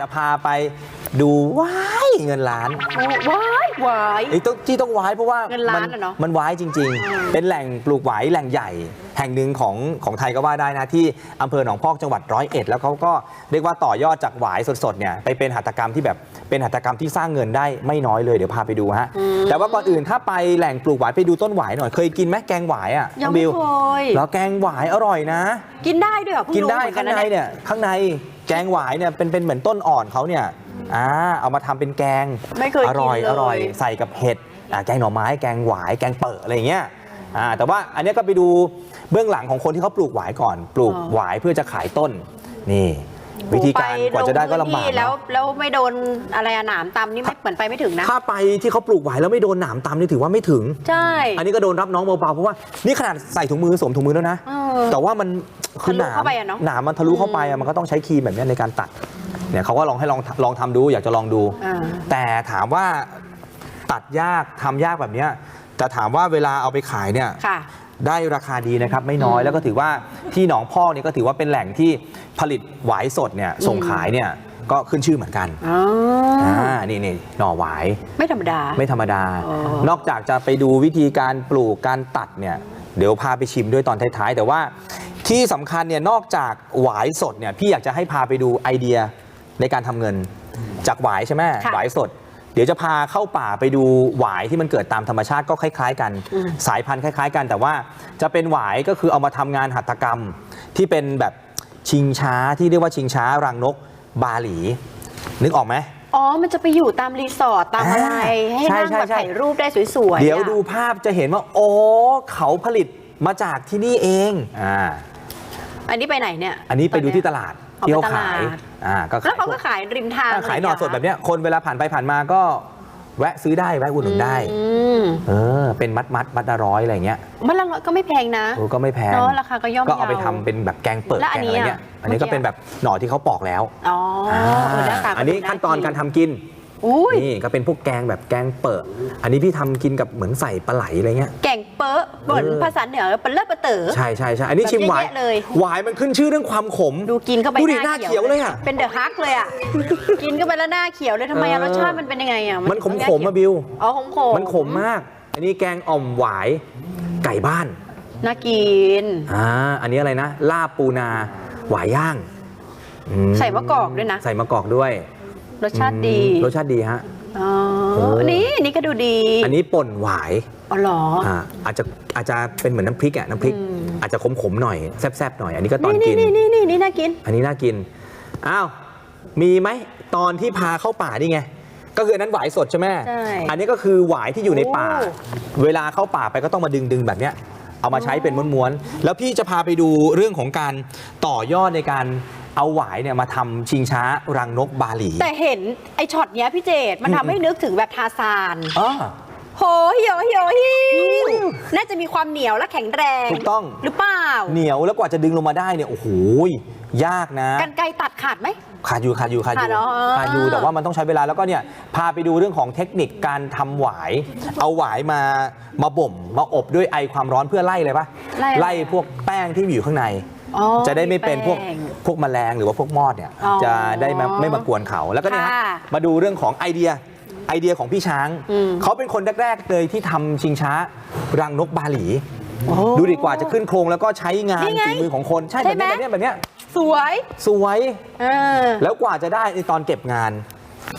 จะพาไปดูว้ายเงินล้าน ว้า ยวายไอ้ต้องที่ต้องว้ายเพราะว่าเงินล้านมัอะเนาะมันว้ายจริง ๆ เป็นแหล่งปลูกหวายแหล่งใหญ่ แห่งหนึ่งของของไทยก็ว่าได้นะที่อำเภอหนองพอกจังหวัดร้อยเอ็ดแล้วเขาก็เรียกว่าต่อยอดจากหวายสดๆเนี่ยไปเป็นหัตถกรรมที่แบบเป็นหัตถกรรมที่สร้างเงินได้ไม่น้อยเลยเดี๋ยวพาไปดูฮะแต่ว่าก่อนอื่นถ้าไปแหล่งปลูกหวายไปดูต้นหวายหน่อยเคยกินไหมแกงหวายอะยังน้อไม่บิวเคย แล้วแกงหวายอร่อยนะ กินได้ด้วยเหรอเพิ่งกินรู้ได้เหมือนกัข้านงนะในเนี่ยเนี่ยข้างในแกงหวายเนี่ยเป็นเป็นเหมือนต้นอ่อนเขาเนี่ย อ่าเอามาทำเป็นแกงไม่เคยอร่อยกินเลยอร่อยใส่กับเห็ดอ่าแกงหน่อไม้แกงหวายแกงเปิดอะไรอย่างเงี้ยอ่าแต่ว่าอันเนี้ยก็ไปดูเบื้องหลังของคนที่เขาปลูกหวายก่อน ปลูกหวายเพื่อจะขายต้นนี่วิธีการกว่าจะได้ก็ลำบากไปงพื้นที่แล้วเนอะแล้วไม่โดนอะไรอะหนามตำนี่ไม่เหมือนไปไม่ถึงนะ ถ้าไปที่เขาปลูกหวายแล้วไม่โดนหนามตำนี่ถือว่าไม่ถึง ใช่ อันนี้ก็โดนรับน้องเบาๆเพราะว่านี่ขนาดใส่ถุงมือสวมถุงมือแล้วนะเออแต่ว่ามันคือทะลุหนามเข้าไปอะเนอะหนามมันทะลุเข้าไปอะมันก็ต้องใช้ครีมแบบเนี้ยในการตัด เนี่ยเขาก็ลองให้ลองลองทำดูอยากจะลองดู อ่า แต่ถามว่าตัดยากทำยากแบบเนี้ยแต่ถามว่าเวลาเอาไปขายเนี่ย ค่ะ ได้ราคาดีนะครับไม่น้อยอืมแล้วก็ถือว่าที่หนองพอกเนี่ยก็ถือว่าเป็นแหล่งที่ผลิตหวายสดเนี่ยส่งขายเนี่ยก็ขึ้นชื่อเหมือนกันอ๋อออ่านี่นี่หน่อหวายไม่ธรรมดา ไม่ธรรมดา อ๋อ นอกจากจะไปดูวิธีการปลูกการตัดเนี่ยเดี๋ยวพาไปชิมด้วยตอนท้ายๆ แต่ว่าที่สำคัญเนี่ยนอกจากหวายสดเนี่ยพี่อยากจะให้พาไปดูไอเดีย ในการทำเงินจากหวายใช่ไหมค่ะหวายสด เดี๋ยวจะพาเข้าป่าไปดูหวายที่มันเกิดตามธรรมชาติก็คล้าย ๆ กันอืมสายพันธุ์คล้าย ๆ กัน แต่ว่าจะเป็นหวายก็คือเอามาทำงานหัตถกรรม ที่เป็นแบบชิงช้าที่เรียกว่าชิงช้ารังนกบาหลี นึกออกไหมอ๋อ มันจะไปอยู่ตามรีสอร์ทตามอะไรอ่าให้ใช่นั่งใช่แบบใช่ถ่ายรูปได้สวยๆ เดี๋ยวอะดูภาพจะเห็นว่าโอ้เขาผลิตมาจากที่นี่เอง อ่า อันนี้ไปไหนเนี่ย อันนี้ไปดูที่ตลาดเอาไป ที่เขาตลาขายดอ่าก็แล้วเขาก็ขายริมทางอ่าขายหน่อสดแบบเนี้ยคนเวลาผ่านไปผ่านมาก็แวะซื้อได้แวะอุดหนุนได้อืมเออเป็นมัดมัดมัดละร้อยอะไรเงี้ยมันละร้อยก็ไม่แพงนะโอ้ก็ไม่แพงเนอะราคาก็ย่อมก็เอาไปเยาทำเป็นแบบแกงเปิดแล้วอัแกนงนี้อะไรเงี้ยอะอันนี้ก็เมื่อกี้เป็นแบบหน่อที่เขาปอกแล้วอ๋ออเออหน้าตาอันนี้ขั้นตอนการทำกินอุ้ยนี่ก็เป็นพวกแกงแบบแกงเปิดอันนี้พี่ทำกินกับเหมือนใส่ปลาไหลอะไรเงี้ยแก่ง เป๊ะเหมือนเออภาษาเหนือเปนเลิศปะเต๋อใช่ใช่ใช่อันนี้ชิมหวายแบบเยอะๆเลยหวายมันขึ้นชื่อเรื่องความขม ดูกินเข้าไปดูดิหน้าเขียวเลยอะเป็นเดอะฮักเลยอะกินเข้าไปแล้วหน้าเขียวเลยทำไมอะเออรสชาติมันเป็นยังไงอะมันขมหาขมเขียวมาบิวอ๋อขมขมมันขมมาก อันนี้แกงอ่อมหวายไก่บ้านน่ากินอ่าอันนี้อะไรนะลาบปูนาหวายย่างอืมใส่มะกอกด้วยนะ ใส่มะกอกด้วย รสชาติดีอืมรสชาติดีฮะอ๋อเอออันนี้อันนี้ก็ดูดี อันนี้ป่นหวาย อ๋อเหรออ่าอาจจะอาจจะเป็นเหมือนน้ำพริกอะน้ำพริก อืม อาจจะขมๆหน่อยแซ่บๆหน่อยอันนี้ก็ตอนนี่กิน นี่นี่นี่นี่น่ากิน อันนี้น่ากิน อ้าว มีไหมตอนที่พาเข้าป่านี่ไง ก็คืออันนั้นหวายสดใช่ไหมใช่อันนี้ก็คือหวายที่อยู่ในป่า โอ้ เวลาเข้าป่าไปก็ต้องมาดึงดึงๆแบบเนี้ย เอามาใช้เป็นม้วนๆ แล้วพี่จะพาไปดูเรื่องของการต่อยอดในการเอาหวายเนี่ยมาทำชิงช้ารังนกบาหลีแต่เห็นไอช็อตเนี้ยพี่เจดมันอืมทำให้นึกถึงแบบทาซานอ๋อ โหเหี่ยวเหี่ยวหิวน่าจะมีความเหนียวและแข็งแรงถูกต้อง หรือเปล่า เหนียวแล้วกว่าจะดึงลงมาได้เนี่ยโอ้โหยากนะกันไกรตัดขาดไหมขาดอยู่ขาดอยู่ขาดอยู่ขาดเหรอขาดอยู่แต่ว่ามันต้องใช้เวลาแล้วก็เนี่ยพาไปดูเรื่องของเทคนิคการทำหวาย เอาหวายมามาบ่ม มาอบด้วยไอความร้อนเพื่อไล่เลยปะไล่อะไรพวกแป้งที่อยู่ข้างในอ๋อจะได้ไม่เป็นพวกแป้งพวกแมลงหรือว่าพวกมอดเนี่ยอ๋อจะได้ไม่ไม่มากวนเขาแล้วก็เนี่ยฮะค่ะมาดูเรื่องของไอเดีย ไอเดียของพี่ช้างอืมเขาเป็นคนแรกๆเลยที่ทำชิงช้า รังนกบาหลีโอ้ดูดีกว่าจะขึ้นโครงแล้วก็ใช้งานนี่ไงฝีมือของคนใช่ใช่แบบไหมเนี้ยแบบเนี้ยแบบเนี้ยสวยสวย เออแล้วกว่าจะได้ในตอนเก็บงาน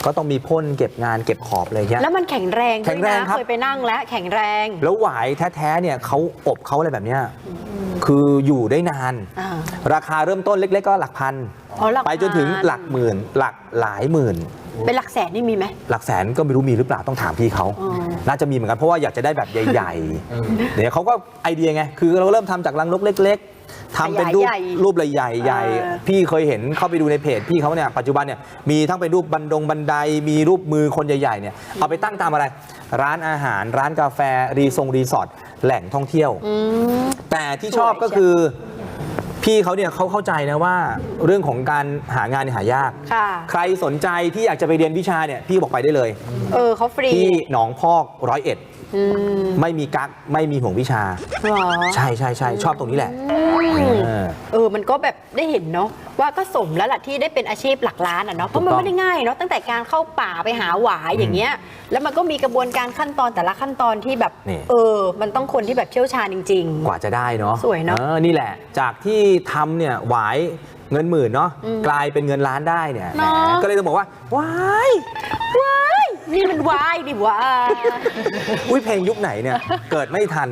ก็ต้องมีพ่นเก็บงานเก็บขอบอะไรเงี้ยแล้วมันแข็งแรงแข็ด้วยงแรงนะ ครับ เคยไปนั่งแล้วแข็งแรง แล้วหวายแท้ๆเนี่ยเขาอบเขาอะไรแบบเนี้ยคืออยู่ได้นาน อ่าราคาเริ่มต้นเล็ก ๆ ก็หลักพัน อ๋อหลักไปจนถึงพันหลักหมื่น หลักหลายหมื่น เป็นหลักแสนนี่มีไหม หลักแสนก็ไม่รู้มีหรือเปล่าต้องถามพี่เขาอ๋อน่าจะมีเหมือนกันเพราะว่าอยากจะได้แบบใหญ่ๆเดี๋ยวเขาก็ไอเดียไง คือเราเริ่มทำจากรังนกเล็ก ๆทำเป็นรูปใหญ่ๆรูปใหญ่ๆใหญ่เออพี่เคยเห็นเข้าไปดูในเพจพี่เขาเนี่ยปัจจุบันเนี่ยมีทั้งเป็นรูปบันดงบันไดมีรูปมือคนใหญ่ๆเนี่ยเอาไปตั้งตามอะไร ร้านอาหาร ร้านกาแฟรีทรงรีสอร์ทแหล่งท่องเที่ยวอืมแต่ที่ชอบก็คือ พี่เขาเนี่ยเขาเข้าใจนะว่าเรื่องของการหางานเนี่ยหายาก ค่ะ ใครสนใจที่อยากจะไปเรียนวิชาเนี่ยพี่บอกไปได้เลย เออเขาฟรี ที่หนองพอกร้อยเอ็ด อืมไม่มีกักไม่มีห่วงวิชา หรอใช่ใช่ใช่ชอบตรงนี้แหละอืมเออ เออมันก็แบบได้เห็นเนาะว่าก็สมแล้วล่ะที่ได้เป็นอาชีพหลักล้านอะเนาะเพราะมันถูกต้อง ไม่ได้ง่ายเนาะตั้งแต่การเข้าป่าไปหาหวายอย่างเงี้ย แล้วมันก็มีกระบวนการขั้นตอนแต่ละขั้นตอนที่แบบนี่เออ มันต้องคนที่แบบเชี่ยวชาญจริง กว่าจะได้เนาะสวยเนอะออนี่แหละ จากที่ทำเนี่ยหวายเงินหมื่นเนาะอืมกลายเป็นเงินล้านได้เนี่ยเนอะแหมก็เลยต้องบอกว่าว้ายๆว้าย นี่มันวายดิวะ อุ้ยเพลงยุคไหนเนี่ย เกิดไม่ทัน